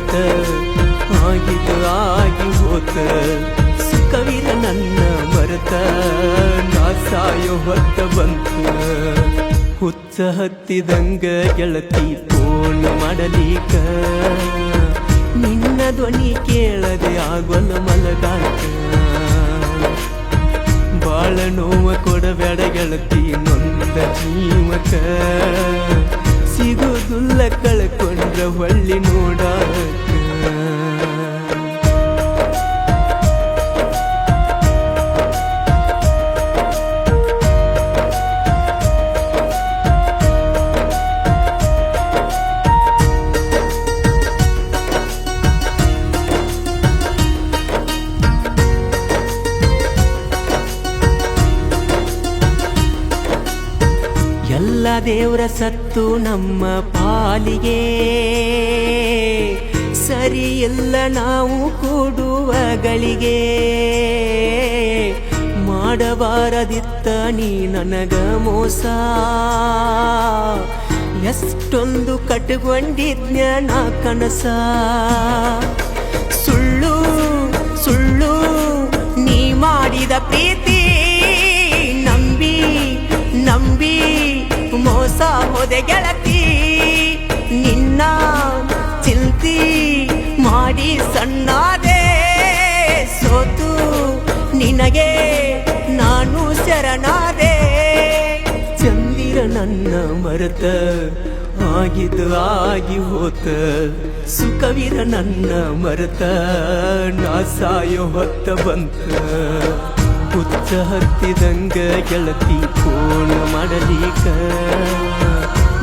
ಮರೆತ ಆಗಿದ್ದು ಆಗಿ ಹೋತ, ಸುಖವಿರ ನನ್ನ ಮರೆತ, ನಾ ಸಾಯೋ ಹೊತ್ತ ಬಂತು. ಹುಚ್ಚ ಹತ್ತಿದಂಗ ಗೆಳತಿ ಫೋನ್ ಮಾಡಲೀಕ ನಿನ್ನ ಧ್ವನಿ ಕೇಳದೆ ಆಗೋಲ್ಲ ಮಲಗಾಕ. ಬಾಳ ನೋವ ಕೊಡಬೇಡ ಗೆಳತಿ, ನೊಂದ ಜೀವಕ. ಸಿಗುದುಲ್ಲ ಕಳ್ಕೊಂಡ್ರ ಹೊಳ್ಳಿ ನೋಡಾಕ ಎಲ್ಲ ದೇವರ ಸತ್ತು ನಮ್ಮ ಪಾಲಿಗೆ. ಸರಿ ಎಲ್ಲ ನಾವು ಕೂಡುವಗಳಿಗೆ ಮಾಡಬಾರದಿತ್ತ ನೀ ನನಗ ಮೋಸ. ಎಷ್ಟೊಂದು ಕಟ್ಕೊಂಡಿದ್ನ ನಾ ಕನಸ. ಸುಳ್ಳು ಸುಳ್ಳು, ನೀ ಮಾಡಿದ ಪ್ರೀತಿ ಹೋದೆ ಗೆಳತಿ, ನಿನ್ನ ಚಿಂತಿ ಮಾಡಿ ಸಣ್ಣಾದೆ ಸೋತು ನಿನಗೆ ನಾನು ಶರಣಾದೆ. ಚಂದಿರ ನನ್ನ ಮರೆತ, ಆಗಿದ್ದು ಆಗಿ ಹೋತ, ಸುಖವಿರ ನನ್ನ ಮರೆತ, ನಾ ಸಾಯೋ ಹೊತ್ತ ಬಂತ. ಹುಚ್ಚ ಹತ್ತಿದಂಗ ಗೆಳತಿ, ಕೋಣ ಮಾಡಲಿಕ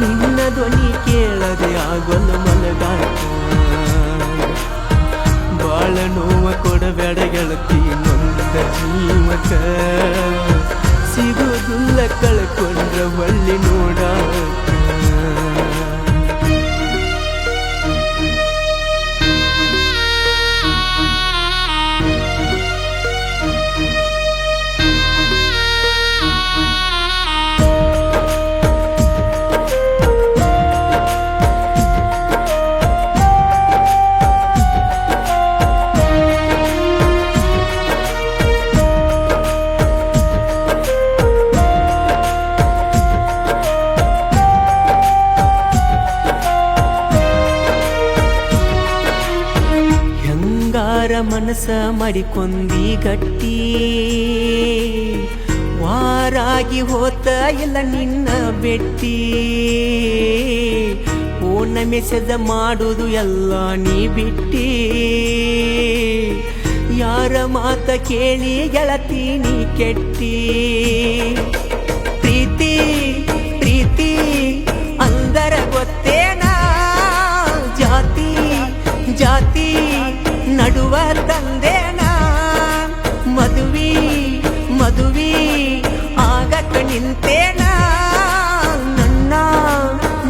ನಿನ್ನ ಧ್ವನಿ ಕೇಳದೆ ಆಗೊಂದು ಮಲಗಾಕ ಬಾಳ ನೋವ ಕೊಡಬೇಡ ಗೆಳತಿ ನೊಂದ ಜೀವಕ. ಸಿಗೋದಿಲ್ಲ ಕಳ್ಕೊಂಡ್ರ ಒಳ್ಳಿ ನೋಡಾಕ ಮನಸ ಮಾಡಿಕೊಂದಿ ಗಟ್ಟಿ ವಾರಾಗಿ ಹೋತ ಎಲ್ಲ ನಿನ್ನ ಬೆಟ್ಟಿ. ಓನ ಮೆಸೆದ ಮಾಡುವುದು ಎಲ್ಲ ನೀ ಬಿಟ್ಟಿ. ಯಾರ ಮಾತ ಕೇಳಿ ಗೆಳತಿ ನೀ ಕೆಟ್ಟಿ. ಪ್ರೀತಿ ಪ್ರೀತಿ, ಅಂದರ ಗೊತ್ತೇನಾ? ಜಾತಿ ಜಾತಿ. ನಡುವ ತಂದೇನ. ಮದುವಿ ಮದುವಿ ಆಗಕ ನಿಂತೇನ? ನನ್ನ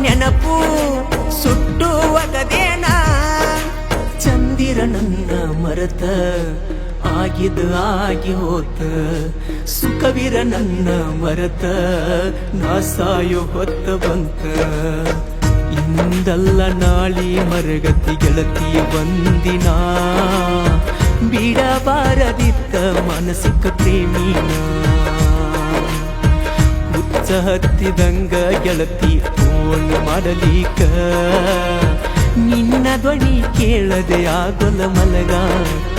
ನೆನಪು ಸುಟ್ಟು ಒಗದೇನ? ಚಂದಿರ ನನ್ನ ಮರತ ಆಗಿದ ಆಗಿ ಹೋತ. ಸುಖವಿರ ನನ್ನ ಮರತ ನಾ ಸಾಯೋ ಹೊತ್ತ ಬಂತ. ಇಂದಲ್ಲ ನಾಳಿ ಮರಗತಿ ಗೆಳತಿ ಬಂದಿನ. ಬಿಡಬಾರದಿತ್ತ ಮಾನಸಿಕ ಪ್ರೇಮಿನ. ಹುಚ್ಚ ಹತ್ತಿದಂಗ ಗೆಳತಿ ಫೋನ್ ಮಾಡಲೀಕ ನಿನ್ನ ಧ್ವನಿ ಕೇಳದೆ ಆಗೊಲ ಮಲಗಾಕ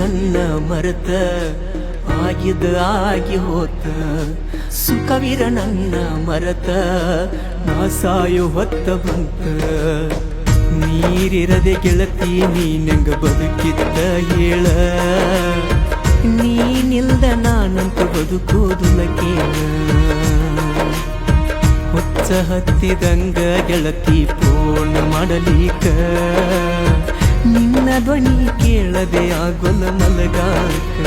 ನನ್ನ ಮರೆತ ಆಗಿದ ಆಗಿ ಹೋತ. ಸುಖವಿರ ನನ್ನ ಮರೆತ ನಾ ಸಾಯೋ ಹೊತ್ತ ಬಂತ. ನೀರಿರದೆ ಗೆಳತಿ ನೀನಂಗ ಬದುಕಿದ್ದ ಹೇಳ. ನೀನಿಲ್ದ ನಾನಂತೂ ಬದುಕೋದುಲಕೇನ ಹುಚ್ಚ ಹತ್ತಿದಂಗ ಗೆಳತಿ ಪೂರ್ಣ ಮಾಡಲಿಕ. ನಿನ್ನ ಧ್ವನಿ ಕೇಳದೆ ಆಗೊಲ್ಲ ಮಲಗಾಕ.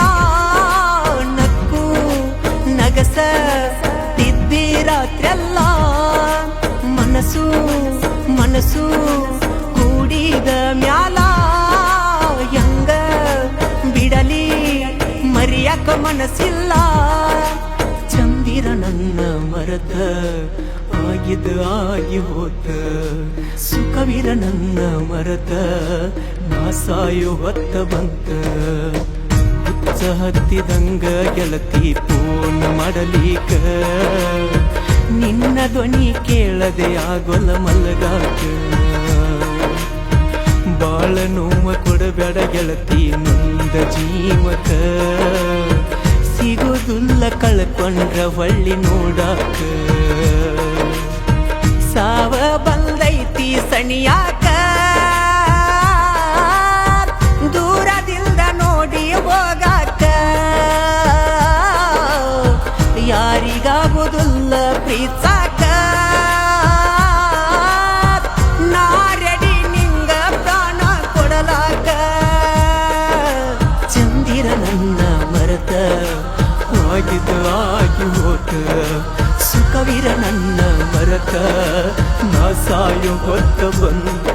ರಾತ್ರೆಲ್ಲ ಮನಸ್ಸು ಮನಸ್ಸು ಕೂಡಿದ ಮ್ಯಾಲ, ಹೆಂಗ ಬಿಡಲಿ, ಮರಿಯಕ ಮನಸ್ಸಿಲ್ಲ. ಚಂದಿರ ನನ್ನ ಮರತ ಆಗಿದ ಆಗಿ ಹೋತ, ಸುಖವಿರ ನನ್ನ ಮರತ ನಾ ಸಾಯೋ ಹೊತ್ತ ಬಂತ. ಹುಚ್ಚ ಹತ್ತಿದಂಗ ಗೆಳತಿ ಪೂರ್ಣ ಮಾಡಲಿಕ ನಿನ್ನ ಧ್ವನಿ ಕೇಳದೆ ಆಗೊಲ್ಲ ಮಲಗಾಕ ಬಾಳ ನೋವ ಕೊಡಬೇಡ ಗೆಳತಿ, ನೊಂದ ಜೀವಕ. ಸಿಗುದಿಲ್ಲ ಕಳ್ಕೊಂಡ್ರ ಹೊಳ್ಳಿ ನೋಡಾಕ. ಸಾವ ಬಂದೈತಿ ಸಣಿಯಾಕ. ಮರತ ನಾ ಸಾಯೋ ಹೊತ್ತ ಬಂತ